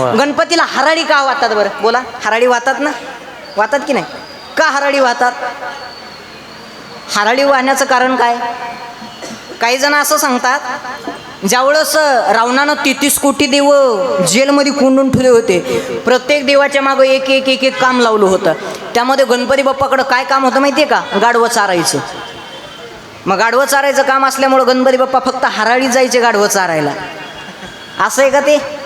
वा. गणपतीला हराळी का वाहतात बरं? बोला हराळी वाहतात ना? वाहतात की नाही? का हराळी वाहतात? हराळी वाहण्याचं कारण काय? काही जण असं सांगतात ज्यावेळेस रावणानं तेहतीस कोटी देव जेलमध्ये कोंडून ठेवले होते प्रत्येक देवाच्या मागं एक एक एक एक काम लावलं होतं. त्यामध्ये गणपती बाप्पाकडं काय काम होतं माहिती आहे का? गाढवं चारायचं. मग गाढवं चारायचं काम असल्यामुळं गणपती बाप्पा फक्त हराळी जायचे गाढवं चारायला. असं आहे का ते?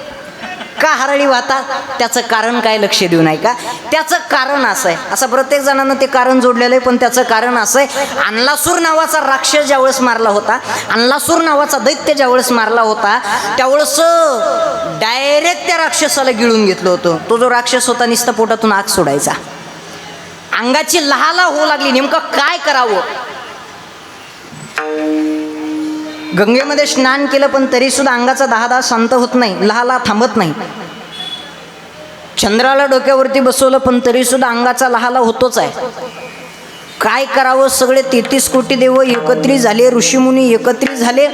का हराळी वाहतात त्याचं कारण काय लक्ष देऊ नाही का? त्याचं कारण असं आहे. असं प्रत्येक जणांना ते कारण जोडलेलं आहे पण त्याचं कारण असं आहे. अनलासूर नावाचा राक्षस ज्यावेळेस मारला होता अनलासूर नावाचा दैत्य ज्यावेळेस मारला होता त्यावेळेस डायरेक्ट त्या राक्षसाला गिळून घेतलं होतं. तो जो राक्षस होता नुसता पोटातून आग सोडायचा. अंगाची लहाला होऊ लागली. नेमकं काय करावं? गंगेमध्ये स्नान केलं पण तरी सुद्धा अंगाचा दहा दहा शांत होत नाही लहाला थांबत नाही. चंद्राला डोक्यावरती बसवलं पण तरी सुद्धा अंगाचा लहाला होतोच आहे. काय करावं? सगळे तेहतीस कोटी देव एकत्रित झाले ऋषीमुनी एकत्रित झाले.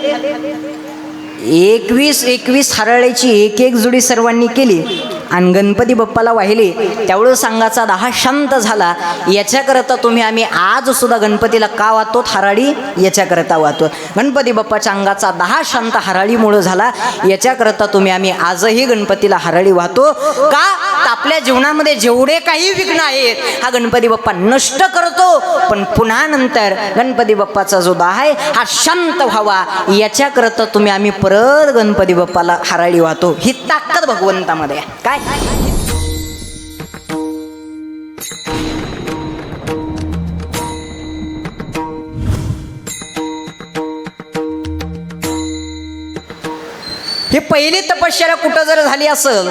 एकवीस एकवीस हराळ्याची एक एक जुडी सर्वांनी केली. आणि गणपती बाप्पाला वाहिले त्यावेळेस सांगाचा दहा शांत झाला. याच्याकरता तुम्ही आम्ही आज सुद्धा गणपतीला का वाहतो हराळी याच्याकरता वाहतो गणपती बाप्पाच्या अंगाचा दहा शांत हराळीमुळं झाला. याच्याकरता तुम्ही आम्ही आजही गणपतीला हराळी वाहतो. का? आपल्या जीवनामध्ये जेवढे काही विघ्न आहेत हा गणपती बाप्पा नष्ट करतो. पण पुन्हा नंतर गणपती बाप्पाचा जो दाह आहे हा शांत व्हावा. याच्याकरता तुम्ही आम्ही परत गणपती बाप्पाला हराळी वाहतो. ही ताकद भगवंतामध्ये आहे. काय? ही पहिली तपश्चर्या कुठं जर झाली असेल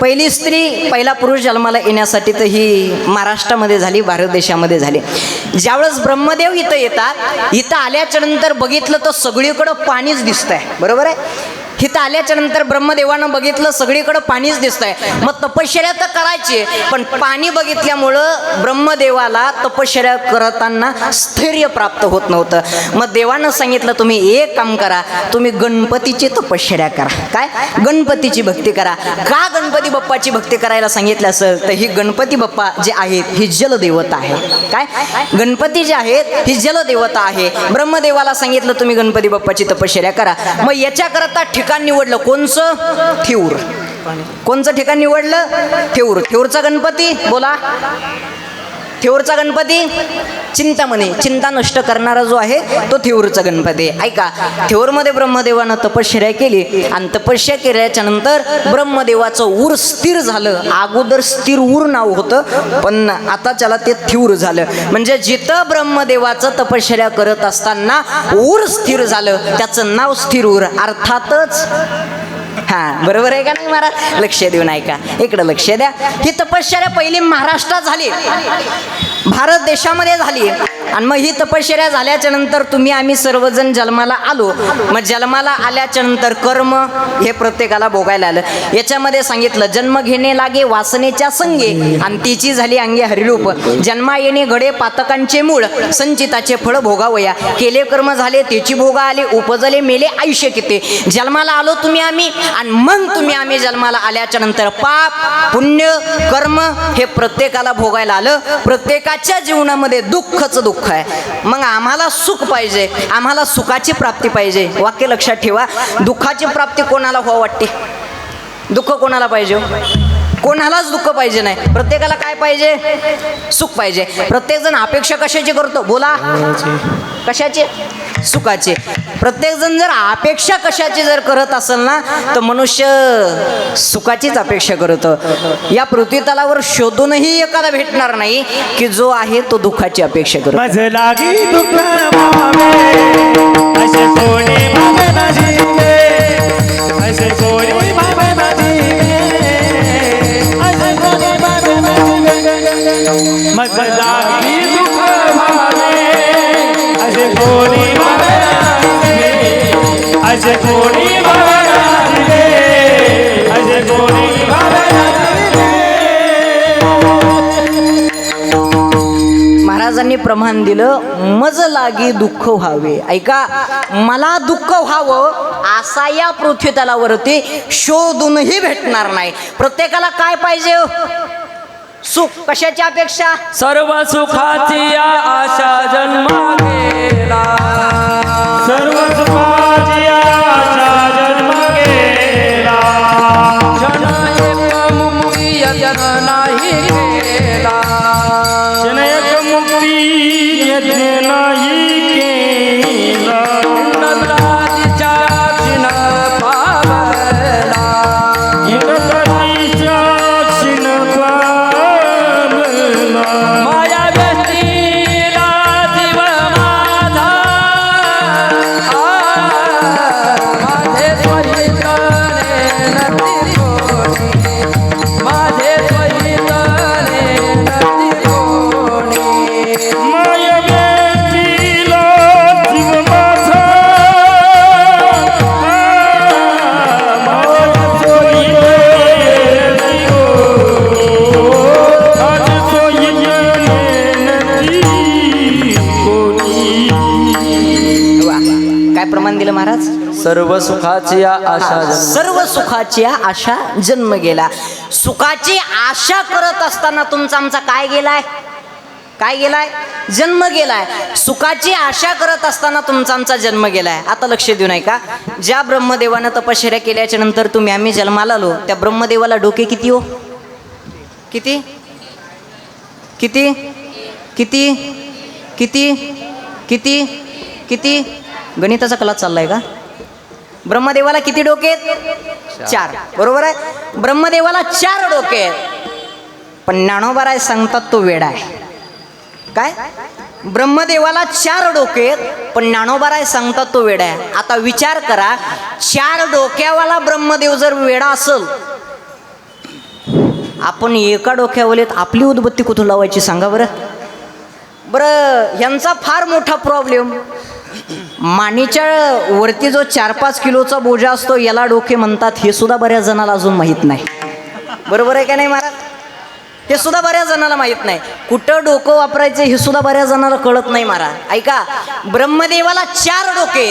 पहिली स्त्री पहिला पुरुष जन्माला येण्यासाठी तर ही महाराष्ट्रामध्ये झाली भारत देशामध्ये झाली. ज्यावेळेस ब्रह्मदेव इथं येतात इथं आल्याच्यानंतर बघितलं तर सगळीकडं पाणीच दिसतंय. बरोबर आहे? इथं आल्याच्यानंतर ब्रह्मदेवानं बघितलं सगळीकडं पाणीच दिसतंय. मग तपश्चर्या तर करायची पण पाणी बघितल्यामुळं ब्रह्मदेवाला तपश्चर्या करताना स्थैर्य प्राप्त होत नव्हतं. मग देवानं सांगितलं तुम्ही एक काम करा तुम्ही गणपतीची तपश्चर्या करा. काय? गणपतीची भक्ती करा. का गणपती बाप्पाची भक्ती करायला सांगितलं असेल तर ही गणपती बाप्पा जे आहेत ही जलदेवता आहे काय? गणपती जे आहेत ही जलदेवता आहे. ब्रह्मदेवाला सांगितलं तुम्ही गणपती बाप्पाची तपश्चर्या करा. मग याच्याकरता ठिकाण ठिकाण निवडलं कोणचं? ठेऊर. कोणचं ठिकाण निवडलं? ठेऊर. ठेऊरचा गणपती? बोला. थेऊरचा गणपती? चिंतामणी. चिंता नष्ट करणारा जो आहे तो थेऊरचा गणपती. ऐका थेऊरमध्ये ब्रह्मदेवानं तपश्चर्या केली आणि तपश्चर्या केल्याच्यानंतर ब्रह्मदेवाचं ऊर स्थिर झालं. अगोदर स्थिर ऊर नाव होतं पण आता त्याला ते थ्यूर झालं. म्हणजे जिथं ब्रह्मदेवाचं तपश्चर्या करत असताना ऊर स्थिर झालं त्याचं नाव स्थिर ऊर. अर्थातच हा बरोबर आहे का नाही महाराज? लक्ष देऊन ऐका. इकडं लक्ष द्या. ही तपश्चर्या पहिली महाराष्ट्रात झाली. भारत देशामध्ये झाली. आणि मग ही तपश्चर्या झाल्याच्यानंतर तुम्ही आम्ही सर्वजण जन्माला आलो. मग जन्माला आल्याच्यानंतर कर्म हे प्रत्येकाला भोगायला आलं. याच्यामध्ये सांगितलं जन्म घेणे लागे वासनेच्या संगे. आणि तिची झाली अंगे हरिरूप. जन्मा येणे घडे पातकांचे मूळ. संचिताचे फळ भोगावया. केले कर्म झाले त्याची भोगा आले. उपजले मेले आयुष्य किती. जन्माला आलो तुम्ही आम्ही. आणि मग तुम्ही आम्ही जन्माला आल्याच्यानंतर पाप पुण्य कर्म हे प्रत्येकाला भोगायला आलं. प्रत्येकाच्या जीवनामध्ये दुःखच दुःख आहे. मग आम्हाला सुख पाहिजे. आम्हाला सुखाची प्राप्ती पाहिजे. वाक्य लक्षात ठेवा. दुःखाची प्राप्ती कोणाला व्हावं वाटते? दुःख कोणाला पाहिजे हो? कोणालाच दुःख पाहिजे नाही. प्रत्येकाला काय पाहिजे? सुख पाहिजे. प्रत्येकजण अपेक्षा कशाची करतो? बोला. कशाचे? सुखाचे. प्रत्येकजण जर अपेक्षा कशाची जर करत असेल ना तर मनुष्य सुखाचीच अपेक्षा करत. या पृथ्वीतलावर शोधूनही एखादा भेटणार नाही की जो आहे तो दुःखाची अपेक्षा करतो. असे कोणी असे कोणी महाराजांनी प्रमाण दिलं मज लागी दुःख व्हावे. ऐका मला दुःख व्हावं असा या पृथ्वी तलावरती शोधूनही भेटणार नाही. प्रत्येकाला काय पाहिजे? सुख कशाची अपेक्षा? सर्व सुखाची आशा जन्मा गेला सर्व सुखाची आशा प्रमाण दिलं महाराज? सर्व सुखाची आशा सर्व सुखाची आशा जन्म गेला. सुखाची आशा करत असताना तुमचा आमचा काय गेलाय? काय गेलाय? जन्म गेलाय. सुखाची आशा करत असताना तुमचा आमचा जन्म गेलाय. आता लक्ष देऊ नये का ज्या ब्रह्मदेवानं तपश्चर्या केल्याच्यानंतर तुम्ही आम्ही जन्माला आलो त्या ब्रह्मदेवाला डोके किती हो? किती? किती? किती? किती? किती? किती? गणिताचा कला चाललाय का? ब्रह्मदेवाला किती डोके आहेत? चार. बरोबर आहे? ब्रह्मदेवाला चार डोके आहेत. पण ज्ञानोबाराय सांगतात तो वेडा आहे. काय? ब्रह्मदेवाला चार डोके आहेत पण ज्ञानोबाराय सांगतात तो वेडा आहे. आता विचार करा चार डोक्यावाला ब्रह्मदेव जर वेडा असेल आपण एका डोक्यावलेत आपली उदबत्ती कुठून लावायची सांगा बरं? बरं ह्यांचा फार मोठा प्रॉब्लेम मानेच्या वरती जो चार पाच किलोचा बोजा असतो याला डोके म्हणतात हे सुद्धा बऱ्याच जणाला अजून माहीत नाही. बरोबर आहे का नाही महाराज? हे सुद्धा बऱ्याच जणाला माहीत नाही. कुठं डोकं वापरायचं हे सुद्धा बऱ्याच जणाला कळत नाही महाराज. ऐका ब्रह्मदेवाला चार डोके.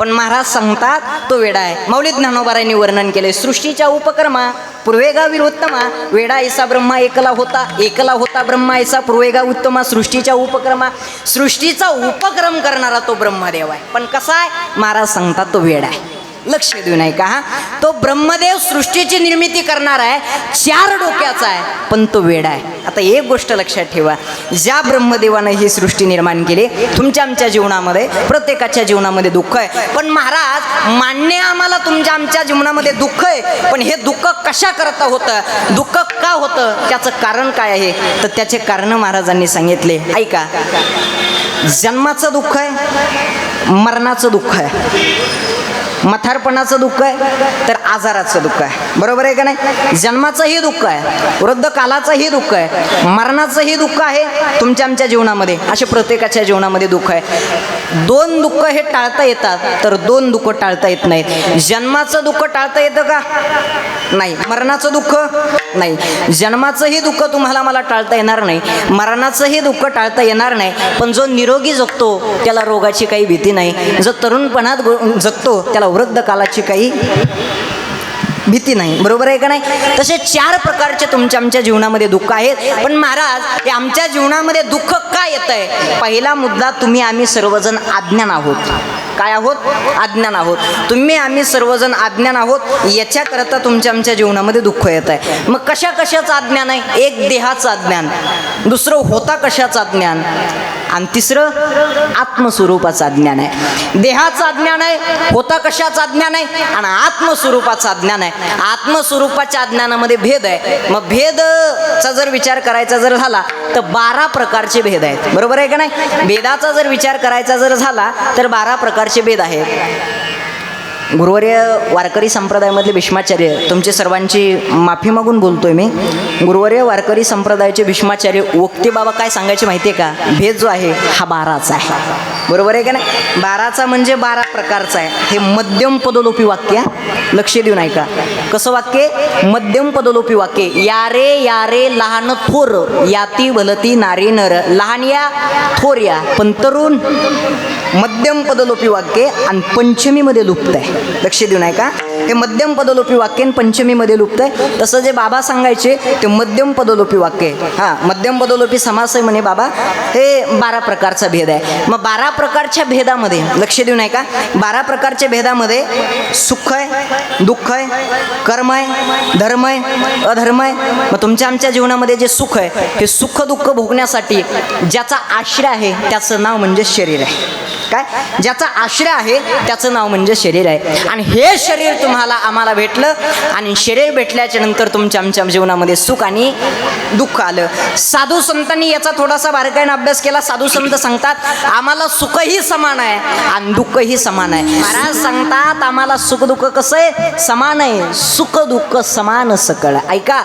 पण महाराज सांगतात तो वेडा आहे. मौलिक ज्ञानोबारायांनी वर्णन केले सृष्टीच्या उपक्रमा पूर्वेगा विरोत्तमा वेडा ऐसा ब्रह्मा एकला होता एकला होता ब्रह्मा ऐसा पूर्वेगा उत्तमा सृष्टीच्या उपक्रमा सृष्टीचा उपक्रम करणारा तो ब्रह्मदेव आहे. पण कसा आहे? महाराज सांगतात तो वेडा आहे. लक्ष देऊ नये का? हा तो ब्रह्मदेव सृष्टीची निर्मिती करणार आहे चार डोक्याचा आहे पण तो वेडा आहे. आता एक गोष्ट लक्षात ठेवा. ज्या ब्रह्मदेवानं ही सृष्टी निर्माण केली तुमच्या आमच्या जीवनामध्ये प्रत्येकाच्या जीवनामध्ये दुःख आहे. पण महाराज मान्य आम्हाला तुमच्या आमच्या जीवनामध्ये दुःख आहे पण हे दुःख कशा करता होतं? दुःख का होतं? त्याचं कारण काय आहे? तर त्याचे कारण महाराजांनी सांगितले. ऐका. जन्माचं दुःख आहे मरणाचं दुःख आहे. मथारपणाचं दुःख आहे तर आजाराचं दुःख आहे. बरोबर आहे का नाही? जन्माचंही दुःख आहे वृद्ध कालाचंही दुःख आहे मरणाचंही दुःख आहे तुमच्या आमच्या जीवनामध्ये असे प्रत्येकाच्या जीवनामध्ये दुःख आहे. दोन दुःख हे टाळता येतात तर दोन दुःख टाळता येत नाहीत. जन्माचं दुःख टाळता येतं का? नाही. मरणाचं दुःख? नाही. जन्माचंही दुःख तुम्हाला मला टाळता येणार नाही. मरणाचंही दुःख टाळता येणार नाही. पण जो निरोगी जगतो त्याला रोगाची काही भीती नाही. जो तरुणपणात जगतो त्याला वृद्ध कालाची काही भीती नाही. बरोबर आहे का नाही? तसे चार प्रकारचे तुमच्या आमच्या जीवनामध्ये दुःख आहेत. पण महाराज हे आमच्या जीवनामध्ये दुःख का येत आहे पहिला मुद्दा तुम्ही आम्ही सर्वजण अज्ञान आहोत. काय आहोत? अज्ञान आहोत. तुम्ही आम्ही सर्वजण अज्ञान आहोत. याच्याकरता तुमच्या आमच्या जीवनामध्ये दुःख येत आहे. मग कशा कशाचं अज्ञान आहे? एक देहाचं अज्ञान. दुसरं होता कशाचं अज्ञान? आणि तिसरं आत्मस्वरूपाचं अज्ञान आहे. देहाचं अज्ञान आहे होता कशाचं अज्ञान आहे? आणि आत्मस्वरूपाचं अज्ञान आहे. आत्मस्वरूपाच्या अज्ञानामध्ये भेद आहे. मग भेदचा जर विचार करायचा जर झाला तर बारा प्रकारचे भेद आहेत. बरोबर आहे का नाही? भेदाचा जर विचार करायचा जर झाला तर बारा प्रकारचे भेद आहेत. गुरुवर्य वारकरी संप्रदायामधले भीष्माचार्य तुमची सर्वांची माफी मागून बोलतोय मी. गुरुवर्य वारकरी संप्रदायाचे भीष्माचार्य वक्ते बाबा काय सांगायचे माहिती आहे का? भेद जो आहे हा बाराचा आहे. बरोबर आहे का नाही? बाराचा म्हणजे बारा प्रकारचा आहे. हे मध्यम पदलोपी वाक्य लक्ष देऊन ऐका. कसं वाक्य मध्यम पदलोपी वाक्य या रे या रे लहान थोर. याती भलती नारी नर. लहान या थोर या. पण तरुण मध्यम पदलोपी वाक्य आणि पंचमीमध्ये लुप्त आहे. लक्ष देऊन ऐका. हे मध्यम पदलोपी वाक्य आणि पंचमीमध्ये लुप्त आहे तसं जे बाबा सांगायचे ते मध्यम पदलोपी वाक्य आहे. हां मध्यम पदलोपी समास आहे म्हणे बाबा. हे बारा प्रकारचा भेद आहे. मग बारा प्रकारच्या भेदामध्ये लक्ष देऊन का बारा प्रकारच्या भेदामध्ये सुख आहे दुःख आहे कर्म आहे धर्म आहे अधर्म आहे मग तुमच्या आमच्या जीवनामध्ये जे सुख आहे हे सुख दुःख भोगण्यासाठी ज्याचा आश्रय आहे त्याचं नाव म्हणजे शरीर आहे. काय? ज्याचा आश्रय आहे त्याचं नाव म्हणजे शरीर आहे. आणि हे शरीर तुम्हाला आम्हाला भेटलं आणि शरीर भेटल्याच्या नंतर तुमच्या आमच्या जीवनामध्ये सुख आणि दुःख आलं. साधू संतांनी याचा थोडासा बारकाईनं अभ्यास केला. साधू संत सांगतात आम्हाला सुखही समान आहे आणि दुःखही समान आहे. महाराज सांगतात आम्हाला सुख दुःख कसं आहे? समान आहे. सुख दुःख समान सकळ. ऐका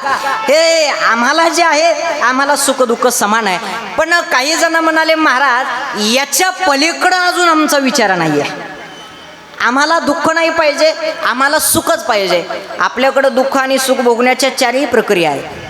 हे आम्हाला जे आहे आम्हाला सुख दुःख समान आहे. पण काही जण म्हणाले महाराज याच्या पलीकडं अजून आमचा विचार नाही आहे आम्हाला दुःख नाही पाहिजे आम्हाला सुखच पाहिजे. आपल्याकडं दुःख आणि सुख भोगण्याच्या चारही प्रक्रिया आहेत.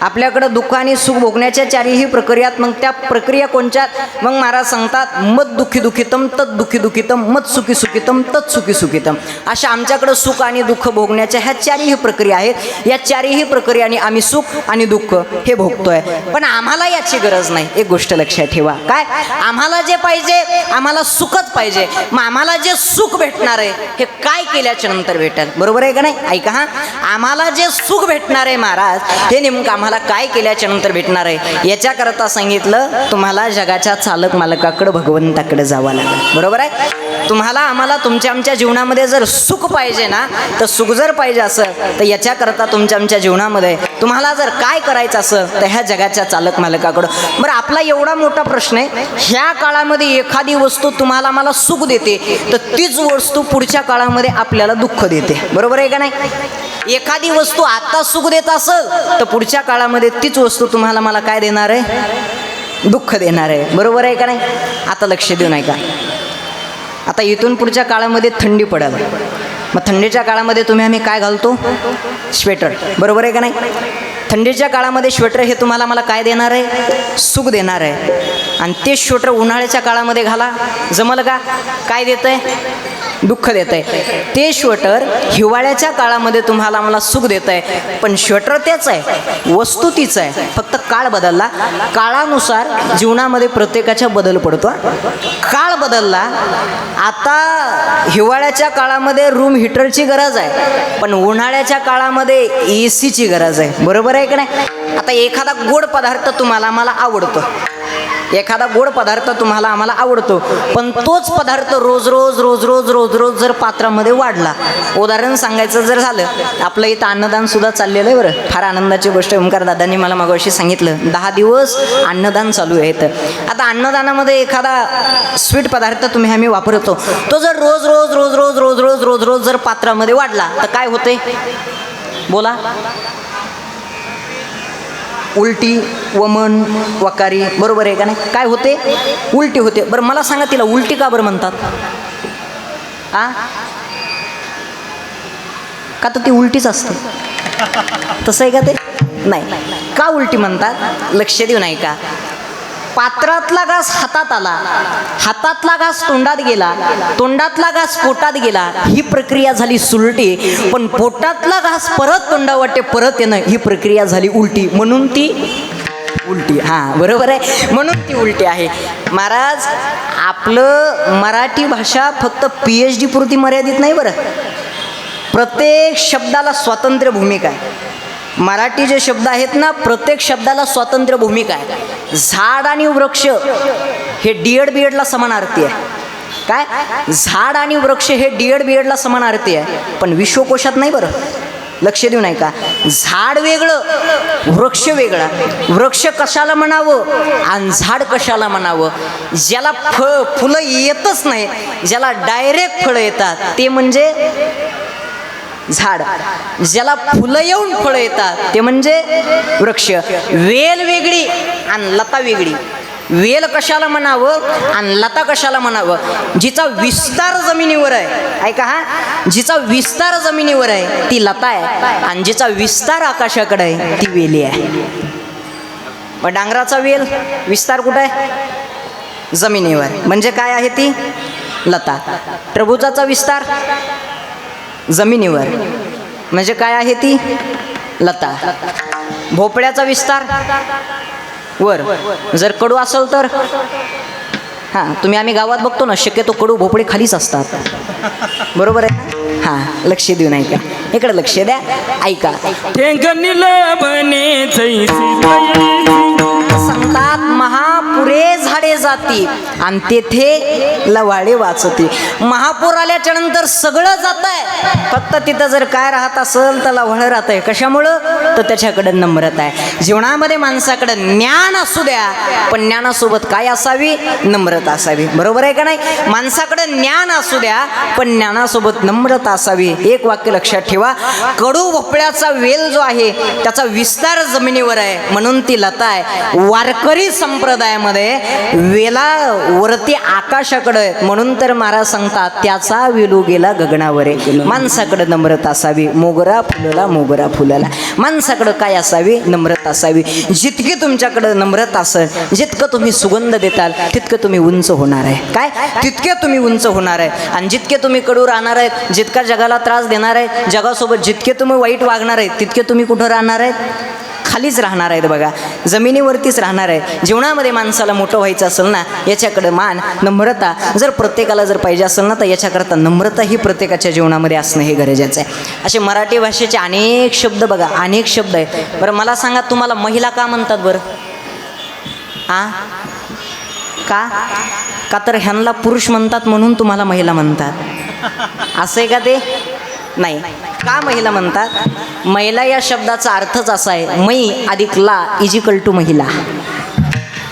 आपल्याकडं दुःख आणि सुख भोगण्याच्या चारही प्रक्रियात मग त्या प्रक्रिया कोणत्या मग महाराज सांगतात मत दुःखी दुःखितम तत् दुःखी दुखितम मत सुखी सुखितम तत् सुखी सुखितम. अशा आमच्याकडं सुख आणि दुःख भोगण्याच्या ह्या चारही प्रक्रिया आहेत. या चारही प्रक्रियाने आम्ही सुख आणि दुःख हे भोगतोय. पण आम्हाला याची गरज नाही. एक गोष्ट लक्षात ठेवा. काय? आम्हाला जे पाहिजे आम्हाला सुखच पाहिजे. मग आम्हाला जे सुख भेटणार आहे हे काय केल्याच्यानंतर भेटेल? बरोबर आहे का नाही? ऐका हा. आम्हाला जे सुख भेटणार आहे महाराज हे नेमकं आम्हाला काय केल्याच्यानंतर भेटणार आहे? याच्याकरता सांगितलं तुम्हाला जगाच्या चालक मालकाकडं भगवंताकडे जावं लागेल. बरोबर आहे? तुम्हाला आम्हाला तुमच्या आमच्या जीवनामध्ये जर सुख पाहिजे ना तर सुख जर पाहिजे असं तर याच्याकरता तुमच्या आमच्या जीवनामध्ये तुम्हाला जर काय करायचं असं तर ह्या जगाच्या चालक मालकाकडं. बरं आपला एवढा मोठा प्रश्न आहे ह्या काळामध्ये एखादी वस्तू तुम्हाला मला सुख देते तर तीच वस्तू पुढच्या काळामध्ये आपल्याला दुःख देते. बरोबर आहे का नाही? एखादी वस्तू आता सुख देत असेल तर पुढच्या काळामध्ये तीच वस्तू तुम्हाला मला काय देणार आहे? दुःख देणार आहे. बरोबर आहे का नाही? आता लक्ष देऊ नये का आता इथून पुढच्या काळामध्ये थंडी पडेल मग थंडीच्या काळामध्ये तुम्ही आम्ही काय घालतो? स्वेटर. बरोबर आहे का नाही? थंडीच्या काळामध्ये श्वेटर हे तुम्हाला मला काय देणार आहे? सुख देणार आहे. आणि ते श्वेटर उन्हाळ्याच्या काळामध्ये घाला. जमल का? काय देतं आहे दुःख देत आहे ते श्वेटर हिवाळ्याच्या काळामध्ये तुम्हाला मला सुख देत आहे पण श्वेटर तेच आहे. वस्तू तीच आहे. फक्त काळ बदलला. काळानुसार जीवनामध्ये प्रत्येकाच्या बदल पडतो. काळ बदलला. आता हिवाळ्याच्या काळामध्ये रूम हिटरची गरज आहे. पण उन्हाळ्याच्या काळामध्ये ए सीची गरज आहे. बरोबर आहे? का नाही? आता एखादा गोड पदार्थ तुम्हाला आम्हाला आवडतो. एखादा गोड पदार्थ तुम्हाला आम्हाला आवडतो पण तोच पदार्थ रोज रोज रोज रोज रोज रोज जर पात्रामध्ये वाढला उदाहरण सांगायचं जर झालं आपलं इथं अन्नदान सुद्धा चाललेलं आहे बरं. फार आनंदाची गोष्ट ओमकार दादांनी मला मागाशी सांगितलं दहा दिवस अन्नदान चालू आहे तर आता अन्नदानामध्ये एखादा स्वीट पदार्थ तुम्ही आम्ही वापरतो. तो जर रोज रोज रोज रोज रोज रोज रोज रोज जर पात्रामध्ये वाढला तर काय होते बोला. उलटी वमन वकारी बरोबर आहे का नाही? काय होते? उलटी होते. बरं मला सांगा तिला उलटी का बरं म्हणतात? आ? का तर ती उलटीच असते? तसं आहे का ते? नाही. का उलटी म्हणतात? लक्ष देऊ नाही का पात्रातला घास हातात आला. हातातला घास तोंडात गेला. तोंडातला घास पोटात गेला. ही प्रक्रिया झाली सुलटी. पण पोटातला घास परत तोंडावाटे परत येणं ही प्रक्रिया झाली उलटी. म्हणून ती उलटी. हां बरोबर आहे? म्हणून ती उलटी आहे. महाराज आपलं मराठी भाषा फक्त पी एच डी पुरती मर्यादित नाही बरं. प्रत्येक शब्दाला स्वातंत्र्य भूमिका आहे. मराठी जे शब्द आहेत ना प्रत्येक शब्दाला स्वातंत्र्य भूमिका आहे. झाड आणि वृक्ष हे डी एड बी एडला समानार्थी आहे. काय? झाड आणि वृक्ष हे डी एड बी एडला समानार्थी आहे. पण विश्वकोशात नाही बरं. लक्ष देऊ नाही का झाड वेगळं वृक्ष वेगळा. वृक्ष कशाला म्हणावं? आणि झाड कशाला म्हणावं? ज्याला फळ फुलं येतच नाही ज्याला डायरेक्ट फळं येतात ते म्हणजे झाड. ज्याला फुलं येऊन फळं येतात ते म्हणजे वृक्ष. वेल वेगळी आणि लता वेगळी. वेल कशाला म्हणावं? आणि लता कशाला म्हणावं? जिचा विस्तार जमिनीवर आहे. ऐका हा. जिचा विस्तार जमिनीवर आहे ती लता आहे. आणि जिचा विस्तार आकाशाकडे आहे ती वेली आहे. मग डांगराचा वेल विस्तार कुठं आहे? जमिनीवर. म्हणजे काय आहे ती? लता. प्रभुजाचा विस्तार? जमिनीवर. म्हणजे काय आहे ती? लता. भोपळ्याचा विस्तार. वर. जर कडू असेल तर? हां तुम्ही आम्ही गावात बघतो ना शक्यतो कडू भोपळे खालीच असतात. बरोबर आहे हां लक्ष देऊन ऐका. इकडे लक्ष द्या. ऐका. ठेंगणील बने जैसी झाडे जाती आणि तेथे लवाडे वाचते. महापूर आल्याच्यानंतर सगळं जात आहे फक्त तिथं जर काय राहत असेल तर लवाड राहत आहे कशामुळं? तर त्याच्याकडं नम्रता आहे. जीवनामध्ये माणसाकडं ज्ञान असू द्या पण ज्ञानासोबत काय असावी? नम्रता असावी. बरोबर आहे का नाही? माणसाकडं ज्ञान असू द्या पण ज्ञानासोबत नम्रता असावी. एक वाक्य लक्षात ठेवा. कडू भोपळ्याचा वेल जो आहे त्याचा विस्तार जमिनीवर आहे. म्हणून ती लता आहे. वारकरी संप्रदायामध्ये वेला वरती आकाशाकडे आहे. म्हणून तर महाराज सांगतात त्याचा वेलू गेला गगनावर आहे माणसाकडे नम्रता असावी. मोगरा फुलला मोगरा फुलला. माणसाकडे काय असावी? नम्रता असावी. जितकी तुमच्याकडे नम्रता असेल जितकं तुम्ही सुगंध देताल तितकं तुम्ही उंच होणार आहे. काय? तितके तुम्ही उंच होणार आहे. आणि जितके तुम्ही कडू राहणार आहेत जितका जगाला त्रास देणार आहे जगासोबत जितके तुम्ही वाईट वागणार आहेत तितके तुम्ही कुठं राहणार आहेत? खालीच राहणार आहेत बघा. जमिनीवरतीच राहणार आहे. जीवनामध्ये माणसाला मोठं व्हायचं असेल ना याच्याकडे मान नम्रता जर प्रत्येकाला जर पाहिजे असेल ना तर याच्याकरता नम्रता ही प्रत्येकाच्या जीवनामध्ये असणं हे गरजेचं आहे. असे मराठी भाषेचे अनेक शब्द बघा अनेक शब्द आहेत. बरं मला सांगा तुम्हाला महिला का म्हणतात बरं? हां का? का तर ह्यांना पुरुष म्हणतात म्हणून तुम्हाला महिला म्हणतात. असं आहे का ते? नाही. का महिला म्हणतात? महिला या शब्दाचा अर्थच असा आहे मै अधिक ला इजिकल टू महिला.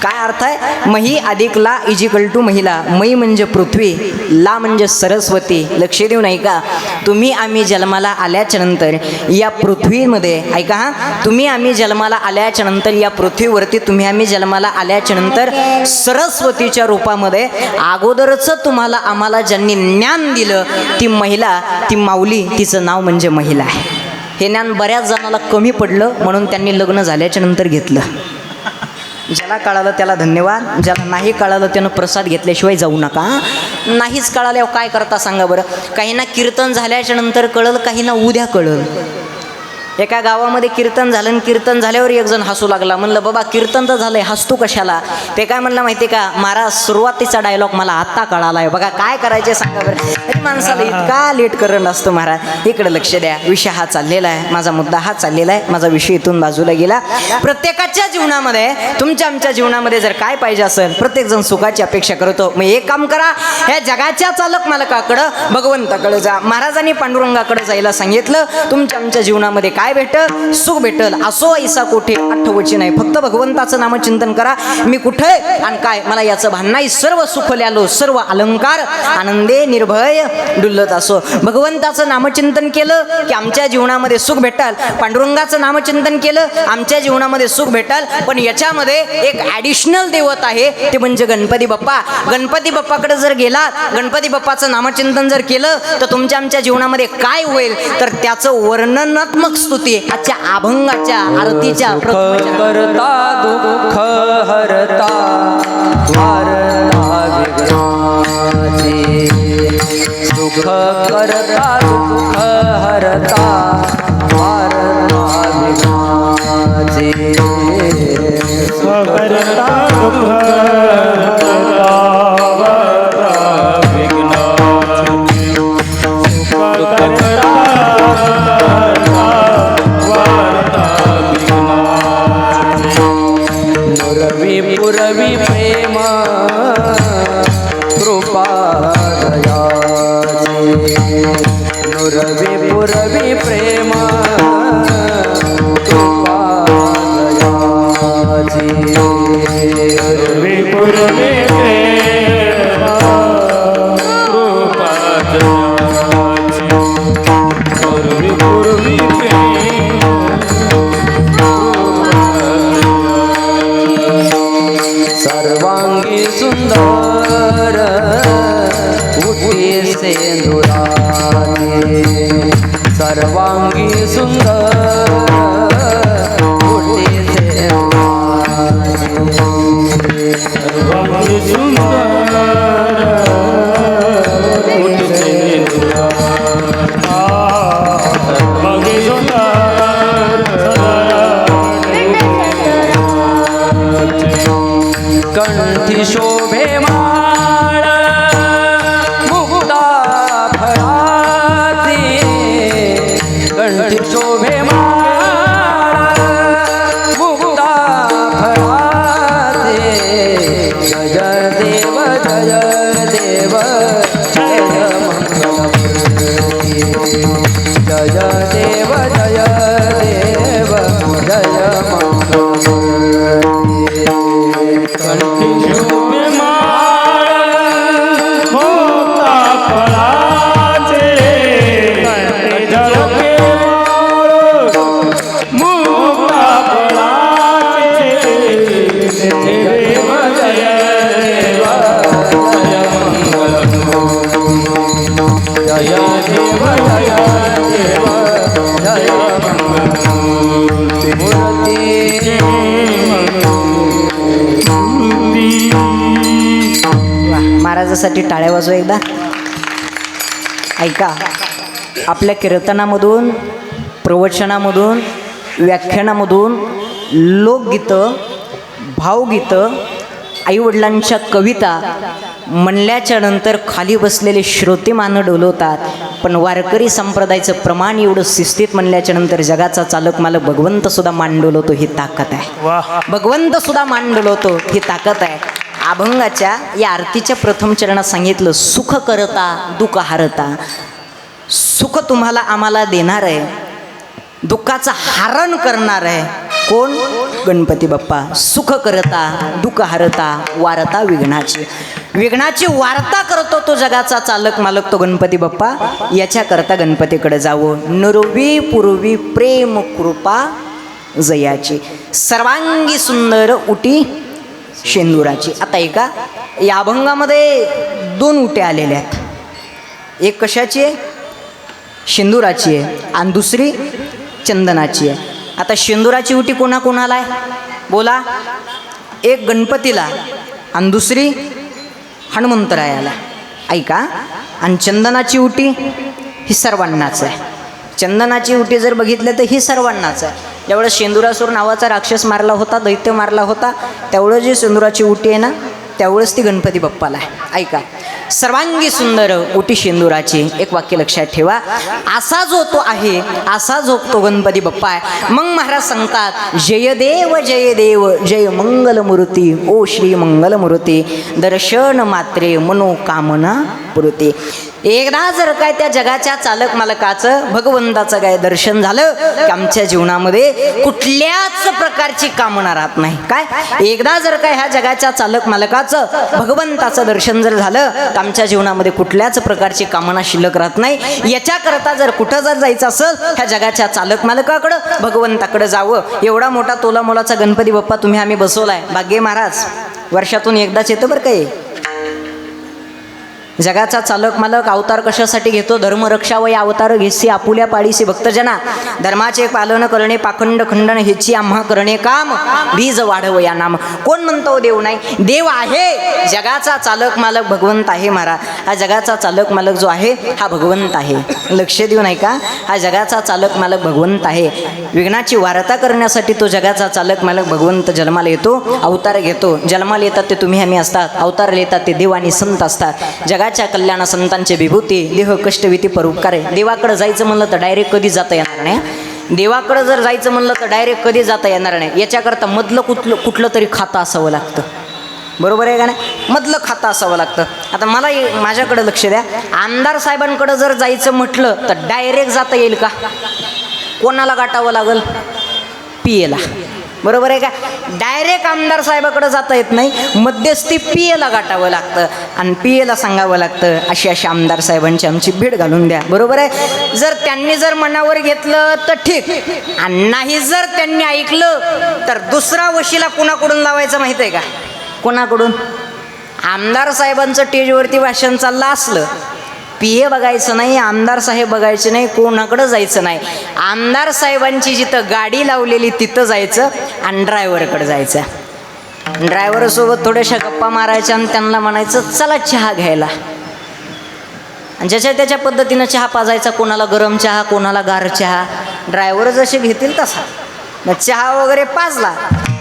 काय अर्थ आहे? मही अधिक ला इजिकल टू महिला. मई म्हणजे पृथ्वी ला म्हणजे सरस्वती. लक्ष देऊ नाही का तुम्ही आम्ही जन्माला आल्याच्यानंतर या पृथ्वीमध्ये ऐका हा. तुम्ही आम्ही जन्माला आल्याच्यानंतर या पृथ्वीवरती तुम्ही आम्ही जन्माला आल्याच्यानंतर सरस्वतीच्या रूपामध्ये अगोदरचं तुम्हाला आम्हाला ज्यांनी ज्ञान दिलं ती महिला ती माऊली तिचं नाव म्हणजे महिला आहे. हे ज्ञान बऱ्याच जणाला कमी पडलं म्हणून त्यांनी लग्न झाल्याच्यानंतर घेतलं. ज्याला कळालं त्याला धन्यवाद ज्याला नाही कळालं त्यानं प्रसाद घेतल्याशिवाय जाऊ नका. नाहीच कळाल्यावर काय करता सांगा बरं? काहींना कीर्तन झाल्याच्यानंतर कळल काहींना उद्या कळल. एका गावामध्ये कीर्तन झालं आणि कीर्तन झाल्यावर एक जण हसू लागला. म्हणलं बाबा कीर्तन तर झालंय हसतो कशाला? ते काय म्हणलं माहिती का महाराज सुरुवातीचा डायलॉग मला आत्ता आहे बघा काय करायचे सांगा बरं. माणसाला इतका लेट करणं असतो महाराज. इकडे लक्ष द्या. विषय हा चाललेला आहे. माझा मुद्दा हा चाललेला आहे. माझा विषय इथून बाजूला गेला. प्रत्येकाच्या जीवनामध्ये तुमच्या आमच्या जीवनामध्ये जर काय पाहिजे असेल प्रत्येक जण सुखाची अपेक्षा करतो. मग एक काम करा. ह्या जगाच्या चालक मालकाकडं भगवंताकडे जा. महाराजांनी पांडुरंगाकडे जायला सांगितलं. तुमच्या आमच्या जीवनामध्ये काय काय भेटल? सुख भेटल. असो ऐसा कोठे आठवची नाही. फक्त भगवंताचं नामचिंतन करा. मी कुठे आणि काय? मला याचं भान नाही सर्व सुख ल्यालो सर्व अलंकार आनंदे निर्भय डुलत असो. भगवंताचं नामचिंतन केलं की आमच्या जीवनामध्ये सुख भेटाल. पांडुरंगाचं नामचिंतन केलं आमच्या जीवनामध्ये सुख भेटाल. पण याच्यामध्ये एक ॲडिशनल देवत आहे. ते म्हणजे गणपती बाप्पा. गणपती बाप्पाकडे जर गेला गणपती बाप्पाचं नामचिंतन जर केलं तर तुमच्या आमच्या जीवनामध्ये काय होईल? तर त्याचं वर्णनात्मक स्तुती आजच्या अभंगाच्या आरतीच्या करता दुःख हरता सुख करता दुःख हरता वारता विघ्नाचे स्वकर्ता दुःख नुरवी पुरवी प्रेम कंठी शोभे महाराजासाठी टाळ्या वाजवा एकदा. ऐका आपल्या कीर्तनामधून प्रवचनामधून व्याख्यानामधून लोकगीतं भावगीतं आईवडिलांच्या कविता म्हणल्याच्या नंतर खाली बसलेले श्रोते मानं डोलवतात पण वारकरी संप्रदायाचं प्रमाण एवढं शिस्तीत म्हणल्याच्या नंतर जगाचा चालक मालक भगवंत सुद्धा मान डोलवतो ही ताकद आहे. भगवंत सुद्धा मान डोलवतो ही ताकद आहे. अभंगाच्या या आरतीच्या प्रथम चरणात सांगितलं सुख करता दुःख हारता. सुख तुम्हाला आम्हाला देणार आहे. दुःखाचं हारण करणार आहे. कोण? गणपती बाप्पा. सुख करता दुःख हरता वारता विघ्नाची. विघ्नाची वार्ता करतो तो जगाचा चालक मालक तो गणपती बाप्पा. याच्याकरता गणपतीकडे जावं. नरवी पूर्वी प्रेम कृपा जयाची. सर्वांगी सुंदर उटी शेंदुराची. आता ऐका या अभंगामध्ये दोन उट्या आलेल्या आहेत. एक कशाची आहे? शेंदुराची आहे. आणि दुसरी चंदनाची आहे. आता शेंदुराची उटी कोणाकोणाला आहे? बोला. एक गणपतीला आणि दुसरी हनुमंतरायाला. ऐका. आणि चंदनाची उटी ही सर्वांनाच आहे. चंदनाची उटी जर बघितलं तर ही सर्वांनाच आहे. ज्यावेळेस शेंदुरासूर नावाचा राक्षस मारला होता दैत्य मारला होता त्यावेळेस जी शेंदुराची उटी आहे ना त्यावेळेस ती गणपती बाप्पाला आहे. ऐका. सर्वांगी सुंदर उटी शेंदुराची एक वाक्य लक्षात ठेवा. असा जो तो आहे असा जो तो गणपती बाप्पा आहे. मग महाराज सांगतात जय देव जय देव जय मंगलमूर्ती ओ श्री मंगलमूर्ती दर्शन मात्रे मनोकामना पुरते एकदा जर काय त्या जगाच्या चालक मालकाचं भगवंताचं काय दर्शन झालं की आमच्या जीवनामध्ये कुठल्याच प्रकारची कामना राहत नाही. काय? एकदा जर काय ह्या जगाच्या चालक मालकाचं भगवंताचं दर्शन जर झालं तर आमच्या जीवनामध्ये कुठल्याच प्रकारची कामना शिल्लक राहत नाही. याच्याकरता जर कुठं जर जायचं असेल ह्या जगाच्या चालक मालकाकडं भगवंताकडं जावं. एवढा मोठा तोला मोलाचा गणपती बाप्पा तुम्ही आम्ही बसवलाय. भाग्ये महाराज वर्षातून एकदाच येतं बरं काही जगाचा चालक मालक अवतार कशासाठी घेतो? धर्मरक्षा व या अवतार घेसी आपुल्या पाळीसी भक्तजना. धर्माचे पालन करणे पाखंड खंडन हेची आम्हा करणे काम. बीज वाढव या नाम. कोण म्हणतो देव नाही? देव आहे. जगाचा चालक मालक भगवंत आहे मारा. हा जगाचा चालक मालक जो आहे हा भगवंत आहे. लक्ष देऊ नाही का? हा जगाचा चालक मालक भगवंत आहे. विघ्नाची वार्ता करण्यासाठी तो जगाचा चालक मालक भगवंत जन्माला येतो अवतार घेतो. जन्माला येतात ते तुम्ही आम्ही असतात. अवतार येतात ते देव आणि संत असतात. जगा जगाच्या कल्याण संतांचे विभूती देह कष्टविती परोपकार. आहे देवाकडे जायचं म्हणलं तर डायरेक्ट कधी जाता येणार नाही देवाकडं जर जायचं म्हणलं तर डायरेक्ट कधी जाता येणार नाही? याच्याकरता मधलं कुठलं कुठलं तरी खातं असावं लागतं. बरोबर आहे का नाही? मधलं खातं असावं लागतं. आता मला माझ्याकडं लक्ष द्या. आमदार साहेबांकडं जर जायचं म्हटलं तर डायरेक्ट जाता येईल का? कोणाला गाठावं लागल? पी एला बरोबर आहे का? डायरेक्ट आमदार साहेबाकडे जाता येत नाही. मध्यस्थी पी एला गाठावं लागतं. आणि पी एला सांगावं लागतं अशी अशी आमदार साहेबांची आमची भेट घालून द्या. बरोबर आहे? जर त्यांनी जर मनावर घेतलं तर ठीक. आणि नाही जर त्यांनी ऐकलं तर दुसरा वशीला कुणाकडून लावायचं माहीत आहे का? कोणाकडून? आमदार साहेबांचं टेजवरती भाषण चाललं असलं पी ए बघायचं नाही आमदार साहेब बघायचे नाही कोणाकडं जायचं नाही. आमदार साहेबांची जिथं गाडी लावलेली तिथं जायचं आणि ड्रायव्हरकडे जायचं. ड्रायव्हरसोबत थोड्याशा गप्पा मारायच्या आणि त्यांना म्हणायचं चला चहा घ्यायला. आणि ज्याच्या त्याच्या पद्धतीनं चहा पाजायचा कोणाला गरम चहा कोणाला गार चहा. ड्रायव्हर जसे घेतील तसा. मग चहा वगैरे पाजला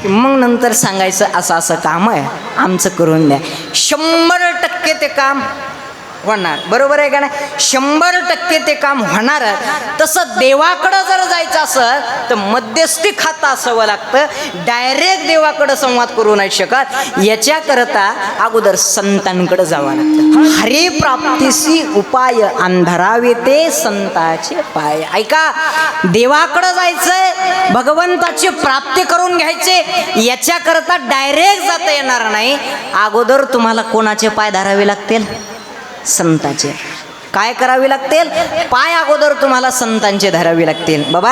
की मग नंतर सांगायचं असं असं काम आहे आमचं करून द्या. शंभर टक्के ते काम होणार. बरोबर आहे का नाही? शंभर टक्के ते काम होणार तसं देवाकडं जर जायचं असेल तर मध्यस्थी खातं असावं लागतं. डायरेक्ट देवाकडं संवाद करू नाही शकत. याच्याकरता अगोदर संतांकडे जावं लागतं. हरी प्राप्तीसी उपाय अंधरावे ते संताचे पाय. ऐका देवाकडं जायचंय भगवंताची प्राप्ती करून घ्यायचे याच्याकरता डायरेक्ट जाता येणार नाही. अगोदर तुम्हाला कोणाचे पाय धरावे लागतील? संताचे. काय करावे लागतील? पाय अगोदर तुम्हाला संतांचे धरावे लागतील. बाबा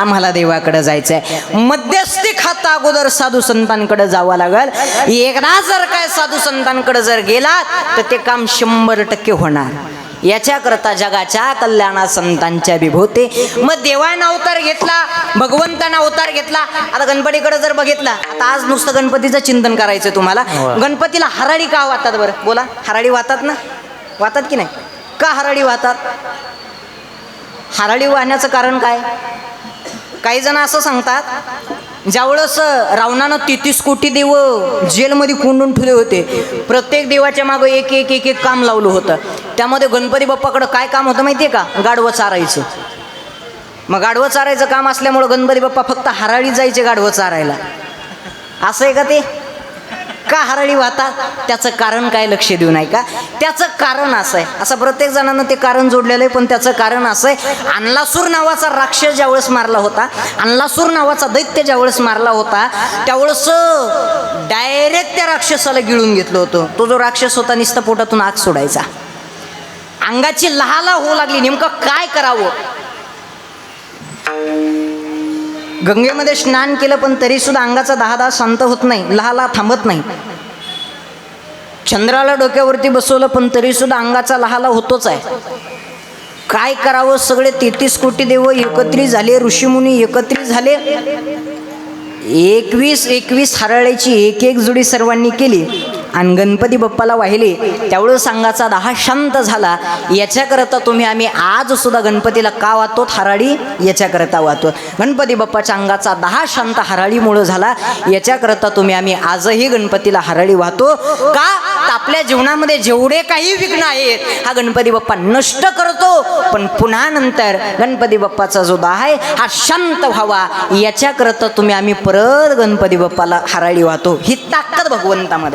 आम्हाला देवाकडे जायचं आहे मध्यस्थी खातं अगोदर साधू संतांकडे जावं लागल. एकदा जर काय साधू संतांकडे जर गेलात तर ते काम शंभर टक्के होणार. याच्याकरता जगाच्या कल्याणा संतांच्या विभूते मग देवानं अवतार घेतला भगवंतानं अवतार घेतला. आता गणपतीकडे जर बघितला आता आज नुसतं गणपतीचं चिंतन करायचं तुम्हाला. गणपतीला हराळी का वाहतात बरं? बोला हराळी वाहतात ना? वाहतात की नाही? का हराळी वाहतात? हराळी वाहण्याचं कारण काय? काही जण असं सांगतात ज्यावेळेस रावणानं तेहतीस कोटी देव जेलमध्ये कोंडून ठेवले होते प्रत्येक देवाच्या मागं एक एक एक एक काम लावलं होतं. त्यामध्ये गणपती बाप्पाकडं काय काम होतं माहिती आहे का? गाडवं चारायचं. मग गाडवं चारायचं काम असल्यामुळं गणपती बाप्पा फक्त हराळी जायचे गाडवं चारायला. असं आहे का ते? का हरळी वाहतात त्याचं कारण काय लक्ष देऊ नाही का? त्याचं कारण असं आहे. असं प्रत्येक जणांना ते कारण जोडलेलं आहे पण त्याचं कारण असं आहे. अनलासूर नावाचा राक्षस ज्यावेळेस मारला होता अनलासूर नावाचा दैत्य ज्यावेळेस मारला होता त्यावेळेस डायरेक्ट त्या राक्षसाला गिळून घेतलं होतं. तो जो राक्षस होता निस्ता पोटातून आग सोडायचा. अंगाची लहाला होऊ लागली. नेमकं काय करावं? गंगेमध्ये स्नान केलं पण तरीसुद्धा अंगाचा दहा दहा शांत होत नाही लहाला थांबत नाही. चंद्राला डोक्यावरती बसवलं पण तरीसुद्धा अंगाचा लहाला होतोच आहे. काय करावं सगळे तेहतीस कोटी देव एकत्रित झाले ऋषीमुनी एकत्रित झाले. एकवीस एकवीस हराळ्याची एक एक जुडी सर्वांनी केली. आणि गणपती बाप्पाला वाहिले त्यावेळेस सांगाचा दहा शांत झाला याच्याकरता तुम्ही आम्ही आज सुद्धा गणपतीला का वाहतो? हराळी याच्याकरता वाहतो. गणपती बाप्पाच्या अंगाचा दहा शांत हराळीमुळं झाला याच्याकरता तुम्ही आम्ही आजही गणपतीला हराळी वाहतो. का? आपल्या जीवनामध्ये जेवढे काही विघ्न आहेत हा गणपती बाप्पा नष्ट करतो. पण पुन्हा नंतर गणपती बाप्पाचा जो दाह आहे हा शांत व्हावा. याच्याकरता तुम्ही आम्ही परत गणपती बाप्पाला हराळी वाहतो. ही ताकद भगवंतामध्ये.